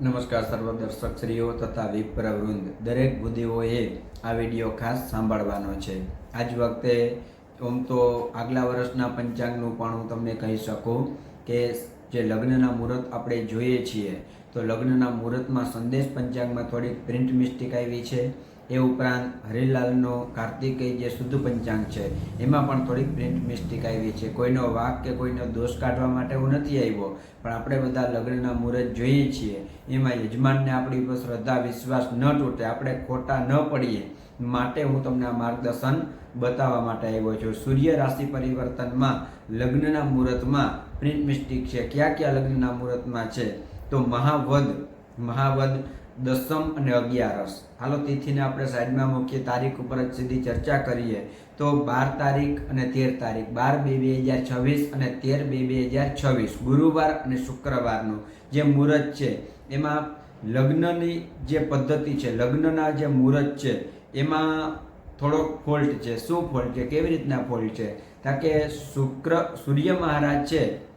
નમસ્કાર સર્વ દર્શકશ્રીઓ તથા વિપ્રવૃંદ. દરેક બુદ્ધિઓએ આ વીડિયો ખાસ સાંભળવાનો છે. આજ વખતે આમ તો આગલા વર્ષના પંચાંગનું પણ હું તમને કહી શકું કે જે લગ્નના મુહૂર્ત આપણે જોઈએ છીએ, તો લગ્નના મુહૂર્તમાં સંદેશ પંચાંગમાં થોડીક પ્રિન્ટ મિસ્ટેક આવી છે. એ ઉપરાંત હરિલાલનો કાર્તિકેય જે શુદ્ધ પંચાંગ છે, એમાં પણ થોડીક પ્રિન્ટ મિસ્ટેક આવી છે. કોઈનો વાક કે કોઈનો દોષ કાઢવા માટે હું નથી આવ્યો, પણ આપણે બધા લગ્નના મુહૂર્ત જોઈએ છીએ. એમાં યજમાનને આપણી પર શ્રદ્ધા, વિશ્વાસ ન તૂટે. આપણે ખોટા ન પડીએ. માટે હું તમને આ માર્ગદર્શન બતાવવા માટે આવ્યો છું. સૂર્ય રાશિ પરિવર્તનમાં લગ્નના મુહૂર્તમાં પ્રિન્ટ મિસ્ટેક છે. કયા કયા લગ્નના મુહૂર્તમાં છે? તો મહાવદ મહાવદ દસમ અને અગિયારસ. હાલો, તિથિને આપણે સાઈડમાં મૂકીએ. તારીખ ઉપર જ સીધી ચર્ચા કરીએ. તો બાર તારીખ અને તેર તારીખ. બાર બે બે હજાર છવ્વીસ અને તેર બે બે હજાર છવ્વીસ. ગુરુવાર અને શુક્રવારનું જે મુહૂર્ત છે, એમાં લગ્નની જે પદ્ધતિ છે, લગ્નના જે મુહૂર્ત છે, એમાં થોડોક ફોલ્ટ છે. શું ફોલ્ટ છે? કેવી રીતના ફોલ્ટ છે? કારણ કે શુક્ર, સૂર્ય મહારાજ છે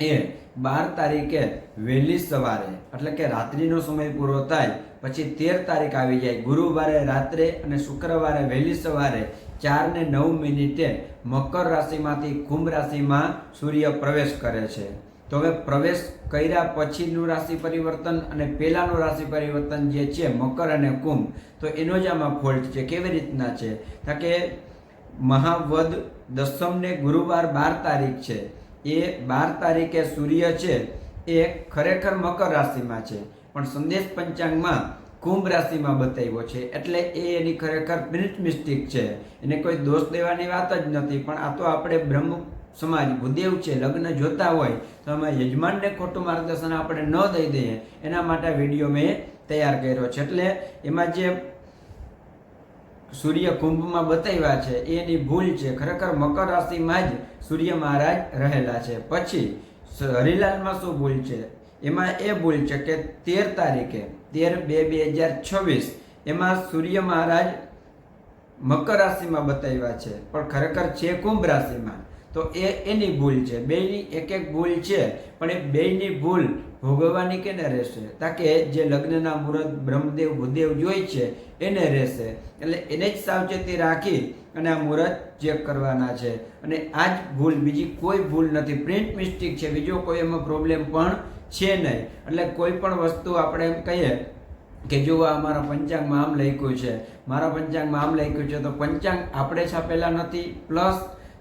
એ બાર તારીખે વહેલી સવારે, એટલે કે રાત્રિનો સમય પૂરો થાય, પછી તેર તારીખ આવી જાય. ગુરુવારે રાત્રે અને શુક્રવારે વહેલી સવારે ચાર ને નવ મિનિટે મકર રાશિમાંથી કુંભ રાશિમાં સૂર્ય પ્રવેશ કરે છે. તો હવે પ્રવેશ કર્યા પછીનું રાશિ પરિવર્તન અને પહેલાંનું રાશિ પરિવર્તન જે છે મકર અને કુંભ, તો એનો જ આમાં ફોલ્ટ છે. કેવી રીતના છે? કારણ કે મહાવદ દસમને ગુરુવાર બાર તારીખ છે. એ બાર તારીખે સૂર્ય છે, એ ખરેખર મકર રાશિમાં છે. પણ સંદેશ પંચાંગમાં કુંભ રાશિમાં બતાવ્યો છે, એટલે એ એની ખરેખર પ્રિન્ટ મિસ્ટેક છે. એને કોઈ દોષ દેવાની વાત જ નથી, પણ આ તો આપણે બ્રહ્મ સમાજ, ભૂદેવ છે, લગ્ન જોતા હોય, તો એમાં યજમાનને ખોટું માર્ગદર્શન આપણે ન દઈ દઈએ. એના માટે વીડિયો મેં તૈયાર કર્યો છે. એટલે એમાં જે સૂર્ય કુંભમાં બતાવ્યા છે. એની ભૂલ છે. ખરેખર મકર રાશિમાં જ સૂર્ય મહારાજ રહેલા છે. પછી હરિલાલમાં શું ભૂલ છે? એમાં એ ભૂલ છે કે તેર તારીખે, તેર બે બે હજાર છવ્વીસ, એમાં સૂર્ય મહારાજ મકર રાશિમાં બતાવ્યા છે. પણ ખરેખર છે કુંભ રાશિમાં. તો એ એની ભૂલ છે. બેની એક એક ભૂલ છે, પણ એ બેની ભૂલ ભોગવવાની કેને રહેશે? તાકે જે લગ્નના મુહૂર્ત બ્રહ્મદેવ ભૂદેવ જોઈ છે, એને રહેશે. એટલે એને જ સાવચેતી રાખી અને આ મુહૂર્ત ચેક કરવાના છે. અને આ જ ભૂલ, બીજી કોઈ ભૂલ નથી. પ્રિન્ટ મિસ્ટેક છે. બીજો કોઈ એમાં પ્રોબ્લેમ પણ છે નહીં. એટલે કોઈ પણ વસ્તુ આપણે એમ કહીએ કે જો આ મારા પંચાંગમાં આમ લખ્યું છે, મારા પંચાંગમાં આમ લખ્યું છે, તો પંચાંગ આપણે છાપેલા નથી. પ્લસ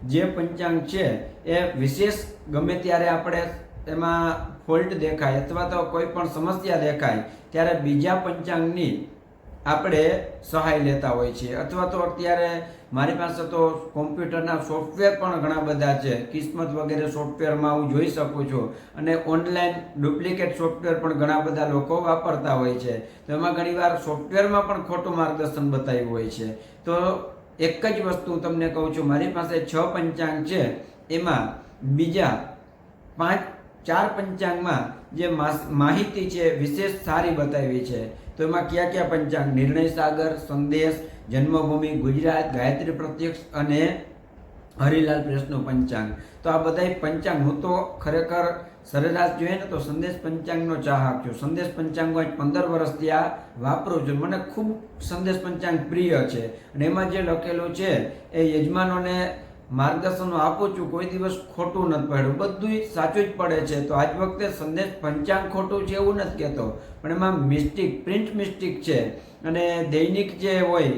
જે પંચાંગ છે, એ વિશેષ ગમે ત્યારે આપણે એમાં ફોલ્ટ દેખાય અથવા તો કોઈ પણ સમસ્યા દેખાય, ત્યારે બીજા પંચાંગની આપણે સહાય લેતા હોય છીએ. અથવા તો અત્યારે મારી પાસે તો કોમ્પ્યુટરના સોફ્ટવેર પણ ઘણા બધા છે. કિસ્મત વગેરે સોફ્ટવેરમાં હું જોઈ શકું છું. અને ઓનલાઈન ડુપ્લિકેટ સોફ્ટવેર પણ ઘણા બધા લોકો વાપરતા હોય છે. તો એમાં ઘણીવાર સોફ્ટવેરમાં પણ ખોટું માર્ગદર્શન બતાવ્યું હોય છે. તો એક જ વસ્તુ તમને કહું છું, મારી પાસે છ પંચાંગ છે. એમાં બીજા પાંચ, ચાર પંચાંગમાં જે માહિતી છે, વિશેષ સારી બતાવી છે. તો એમાં કયા કયા પંચાંગ? નિર્ણય સાગર, સંદેશ, જન્મભૂમિ, ગુજરાત, ગાયત્રી પ્રત્યક્ષ અને હરિલાલ પ્રેસનું પંચાંગ. તો આ બધાય પંચાંગ. હું તો ખરેખર સરેરાશ જોઈએ ને તો સંદેશ પંચાંગનો ચાહક છું સંદેશ પંચાંગ હોય પંદર વર્ષથી આ વાપરું છું મને ખૂબ સંદેશ પંચાંગ પ્રિય છે. અને એમાં જે લખેલું છે, એ યજમાનોને માર્ગદર્શન આપું છું, કોઈ દિવસ ખોટું નથી પડ્યું. બધું સાચું જ પડે છે. તો આજ વખતે સંદેશ પંચાંગ ખોટું છે એવું નથી કહેતો. પણ એમાં મિસ્ટેક, પ્રિન્ટ મિસ્ટેક છે. અને દૈનિક જે હોય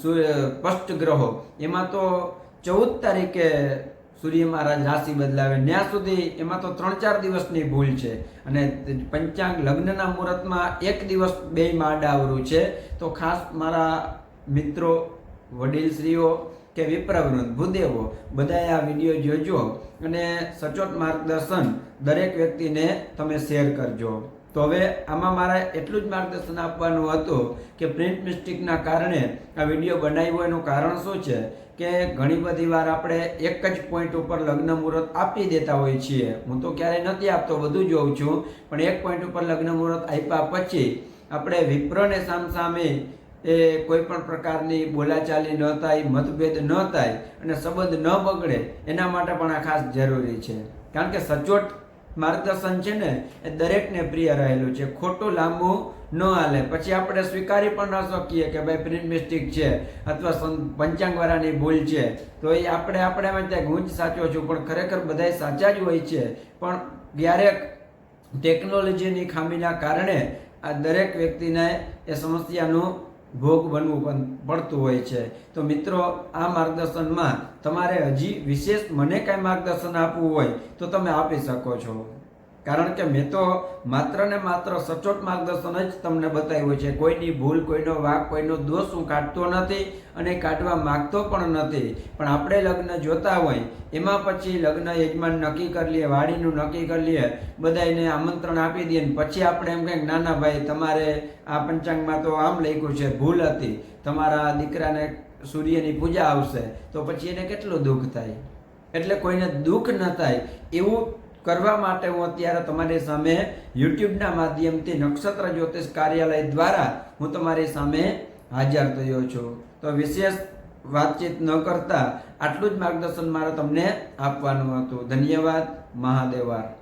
સ્પષ્ટ ગ્રહો, એમાં તો ચૌદ તારીખે સૂર્ય મહારાજ રાશિ બદલાવે. ત્યાં સુધી એમાં તો ત્રણ ચાર દિવસની ભૂલ છે. અને પંચાંગ લગ્નના મુહૂર્તમાં એક દિવસ બે માડાવરું છે. તો ખાસ મારા મિત્રો, વડીલશ્રીઓ કે વિપ્રવૃંદ, ભૂદેવો, બધાએ આ વીડિયો જોજો અને સચોટ માર્ગદર્શન દરેક વ્યક્તિને તમે શેર કરજો. તો હવે આમાં મારે એટલું જ માર્ગદર્શન આપવાનું હતું કે પ્રિન્ટ મિસ્ટેકના કારણે આ વીડિયો બનાવ્યો એનું કારણ શું છે કે ઘણી બધી વાર આપણે એક જ પોઈન્ટ ઉપર લગ્ન મુહૂર્ત આપી દેતા હોઈએ છીએ. હું તો ક્યારેય નથી આપતો બધું જોઉં છું. પણ એક પોઈન્ટ ઉપર લગ્ન મુહૂર્ત આપ્યા પછી આપણે વિપ્રને સામસામે એ કોઈ પણ પ્રકારની બોલાચાલી ન થાય, મતભેદ ન થાય અને સંબંધ ન બગડે એના માટે પણ આ ખાસ જરૂરી છે. કારણ કે સચોટ માર્ગદર્શન છે ને, એ દરેકને પ્રિય રહેલું છે. ખોટું લાંબુ ન હાલે. પછી આપણે સ્વીકારી પણ ન શકીએ કે ભાઈ પ્રિન્ટ મિસ્ટેક છે અથવા પંચાંગવાળાની ભૂલ છે. તો એ આપણે આપણે ત્યાં ગુંજ સાચો છું, પણ ખરેખર બધાય સાચા જ હોય છે. પણ ક્યારેક ટેકનોલોજીની ખામીના કારણે આ દરેક વ્યક્તિને એ સમસ્યાનું ભોગ બનવું પડતું હોય છે. તો મિત્રો, આ માર્ગદર્શનમાં તમારે હજી વિશેષ મને કાંઈ માર્ગદર્શન આપવું હોય તો તમે આપી શકો છો. કારણ કે મેં તો માત્ર ને માત્ર સચોટ માર્ગદર્શન જ તમને બતાવ્યું છે. કોઈની ભૂલ, કોઈનો વાક, કોઈનો દોષ હું કાઢતો નથી અને કાઢવા માંગતો પણ નથી. પણ આપણે લગ્ન જોતા હોય, એમાં પછી લગ્ન યજમાન નક્કી કરી લઈએ વાડીનું નક્કી કરી લઈએ બધાને આમંત્રણ આપી દઈએ ને પછી આપણે એમ કંઈક નાના ભાઈ, તમારે આ પંચાંગમાં તો આમ લખ્યું છે, ભૂલ હતી. તમારા દીકરાને સૂર્યની પૂજા આવશે. તો પછી એને કેટલું દુઃખ થાય? એટલે કોઈને દુઃખ ન થાય એવું કરવા માટે હું અત્યારે તમારી સામે યુટ્યુબના માધ્યમથી નક્ષત્ર જ્યોતિષ કાર્યાલય દ્વારા હું તમારી સામે હાજર થયો છું. તો વિશેષ વાતચીત ન કરતા આટલું જ માર્ગદર્શન મારે તમને આપવાનું હતું. ધન્યવાદ. મહાદેવાર.